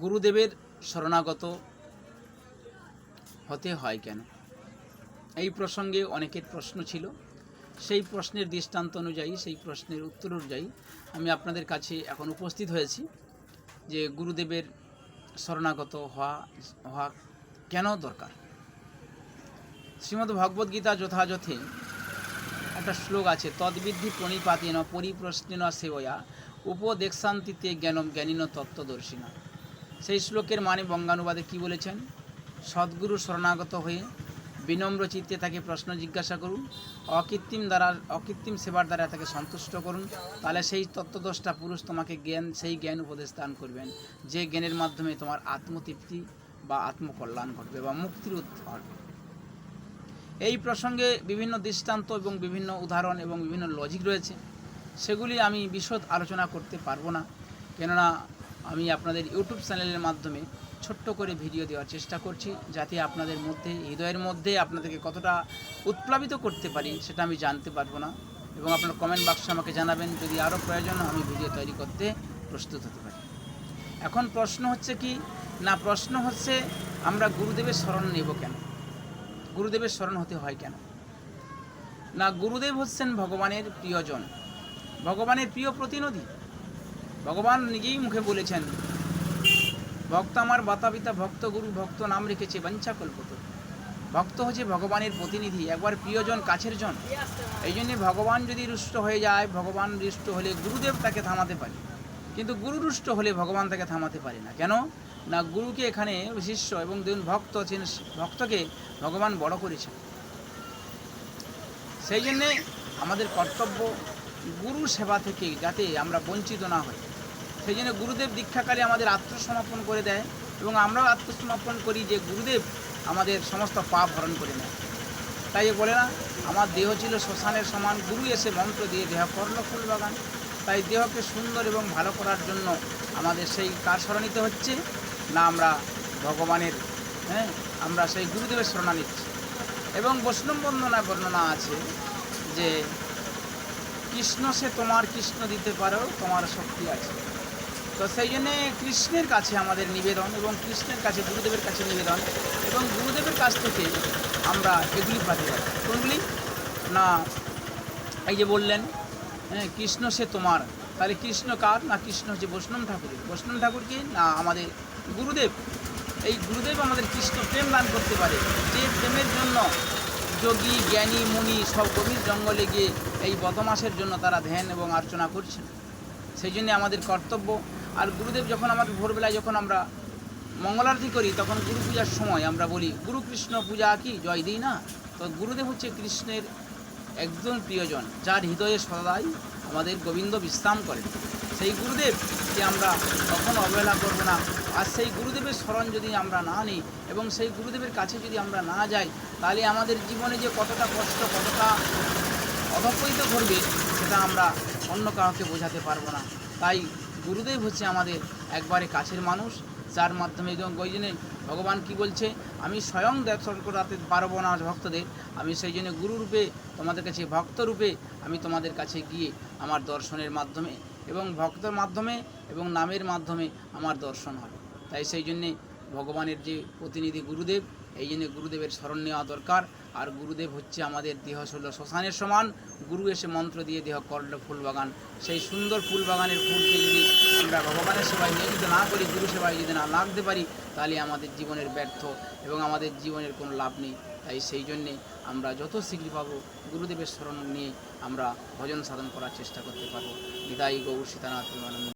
গুরুদেবের শরণাগত হতে হয় কেন? এই প্রসঙ্গে অনেকের প্রশ্ন ছিল। সেই প্রশ্নের দৃষ্টান্ত অনুযায়ী, সেই প্রশ্নের উত্তর অনুযায়ী আমি আপনাদের কাছে এখন উপস্থিত হয়েছি যে গুরুদেবের শরণাগত হওয়া হওয়া কেন দরকার? শ্রীমদ্ ভগবদ্গীতা যথাযথে একটা শ্লোক আছে, তদ্বিদ্ধি প্রণিপাতেন পরিপ্রশ্নেন সেবয়া উপদেশান্তিতে জ্ঞানম জ্ঞানীন তত্ত্বদর্শিনা। সেই শ্লোকের মানে বঙ্গানুবাদে কি বলেছেন? সদ্গুরু শরণাগত হয়ে বিনম্র চিত্তে তাকে প্রশ্ন জিজ্ঞাসা করুন। অকৃত্রিম দ্বারা, অকৃত্রিম সেবার দ্বারা তাকে সন্তুষ্ট করুন। তাহলে সেই তত্ত্বদষ্টা পুরুষ তোমাকে জ্ঞান, সেই জ্ঞান উপদেশ দান করবেন। যে জ্ঞানের মাধ্যমে তোমার আত্মতৃপ্তি বা আত্মকল্যাণ ঘটবে বা মুক্তির ঘটবে। এই প্রসঙ্গে বিভিন্ন দৃষ্টান্ত এবং বিভিন্ন উদাহরণ এবং বিভিন্ন লজিক রয়েছে। সেগুলি আমি বিশদ আলোচনা করতে পারব না। কেননা আমি আপনাদের ইউটিউব চ্যানেলের মাধ্যমে ছোট্ট করে ভিডিও দেওয়ার চেষ্টা করছি, যাতে আপনাদের মধ্যে, হৃদয়ের মধ্যে আপনাদেরকে কতটা উৎপ্লাবিত করতে পারি সেটা আমি জানতে পারব না। এবং আপনার কমেন্ট বাক্সে আমাকে জানাবেন, যদি আরও প্রয়োজন আমি ভিডিও তৈরি করতে প্রস্তুত হতে পারি। এখন প্রশ্ন হচ্ছে কি? না, প্রশ্ন হচ্ছে আমরা গুরুদেবের স্মরণ নেব কেন? গুরুদেবের স্মরণ হতে হয় কেন? না, গুরুদেব হচ্ছেন ভগবানের প্রিয়জন। ভগবানের প্রিয় প্রতিনিধি। ভগবান নিজেই মুখে বলেছেন, ভক্ত আমার বাতাবিতা, ভক্ত গুরু, ভক্ত নাম রেখেছে বাঞ্ছা কল্পত। ভক্ত হচ্ছে ভগবানের প্রতিনিধি, একবার প্রিয়জন কাছের জন। এই জন্যে ভগবান যদি রুষ্ট হয়ে যায়, ভগবান রুষ্ট হলে গুরুদেব তাকে থামাতে পারে। কিন্তু গুরু রুষ্ট হলে ভগবান তাকে থামাতে পারে না। কেন? না, গুরুকে এখানে শিষ্য এবং দুজন ভক্ত আছেন, ভক্তকে ভগবান বড় করেছেন। সেই জন্যে আমাদের কর্তব্য গুরু সেবা থেকে যাতে আমরা বঞ্চিত না হই। সেই জন্য গুরুদেব দীক্ষাকালে আমাদের আত্মসমর্পণ করে দেয় এবং আমরাও আত্মসমর্পণ করি যে গুরুদেব আমাদের সমস্ত পাপ হরণ করে নেয়। তাই বলে না, আমার দেহ ছিল শ্মশানের সমান, গুরু এসে মন্ত্র দিয়ে দেহ করল ফুল বাগান। তাই দেহকে সুন্দর এবং ভালো করার জন্য আমাদের সেই কার স্মরণিতে হচ্ছে? না, আমরা ভগবানের হ্যাঁ আমরা সেই গুরুদেবের স্মরণা নিচ্ছি। এবং বৈষ্ণব বন্দনায় বর্ণনা আছে যে, কৃষ্ণ সে তোমার কৃষ্ণ দিতে পারো, তোমার শক্তি আছে। তো সেই জন্যে কৃষ্ণের কাছে আমাদের নিবেদন এবং কৃষ্ণের কাছে গুরুদেবের কাছে নিবেদন এবং গুরুদেবের কাছ থেকে আমরা এগুলি পাতে পারি কোনগুলি? না, এই যে বললেন হ্যাঁ কৃষ্ণ সে তোমার। তাহলে কৃষ্ণ কার? না, কৃষ্ণ হচ্ছে বৈষ্ণব ঠাকুরের। বৈষ্ণব ঠাকুর কি? না, আমাদের গুরুদেব। এই গুরুদেব আমাদের কৃষ্ণ প্রেম দান করতে পারে। যে প্রেমের জন্য যোগী, জ্ঞানী, মুনি সব গভীর জঙ্গলে গিয়ে এই বদমাসের জন্য তারা ধ্যান এবং অর্চনা করছেন। সেই জন্য আমাদের কর্তব্য আর গুরুদেব যখন আমাদের ভোরবেলায় যখন আমরা মঙ্গলারতি করি, তখন গুরু পূজার সময় আমরা বলি, গুরু কৃষ্ণ পূজা কি? জয় দিই না? তো গুরুদেব হচ্ছে কৃষ্ণের একজন প্রিয়জন, যার হৃদয়ে সদাই আমাদের গোবিন্দ বিশ্রাম করেন। সেই গুরুদেব যে আমরা কখনো অবহেলা করব না। আর সেই গুরুদেবের স্মরণ যদি আমরা না নিই এবং সেই গুরুদেবের কাছে যদি আমরা না যাই, তাহলে আমাদের জীবনে যে কতটা কষ্ট, কতটা অধপতিত করবে সেটা আমরা অন্য কাউকে বোঝাতে পারব না। তাই গুরুদেব হচ্ছে আমাদের একবারে কাছের মানুষ। যার মাধ্যমে ওই জন্যে ভগবান কি বলছে, আমি স্বয়ং দর্শন করাতে পারব না ভক্তদের, আমি সেই জন্য গুরুরূপে তোমাদের কাছে ভক্তরূপে আমি তোমাদের কাছে গিয়ে আমার দর্শনের মাধ্যমে এবং ভক্তর মাধ্যমে এবং নামের মাধ্যমে আমার দর্শন হবে তাই সেই জন্যে ভগবানের যে প্রতিনিধি গুরুদেব এই জন্য গুরুদেবের স্মরণ নেওয়া দরকার। আর গুরুদেব হচ্ছে আমাদের দেহ ষোলো শ্মশানের সমান। গুরু এসে মন্ত্র দিয়ে দেহ করল ফুল বাগান। সেই সুন্দর ফুল বাগানের ফুলকে যদি আমরা ভগবানের সেবায় নিয়োজিত না করি, গুরু সেবায় যদি না লাগতে পারি, তাহলে আমাদের জীবনের ব্যর্থ এবং আমাদের জীবনের কোনো লাভ নেই। তাই সেই জন্যে আমরা যত শীঘ্র পাবো, গুরুদেবের স্মরণ নিয়ে আমরা ভজন সাধন করার চেষ্টা করতে পারব। বিদায়ী গৌর সীতানাথ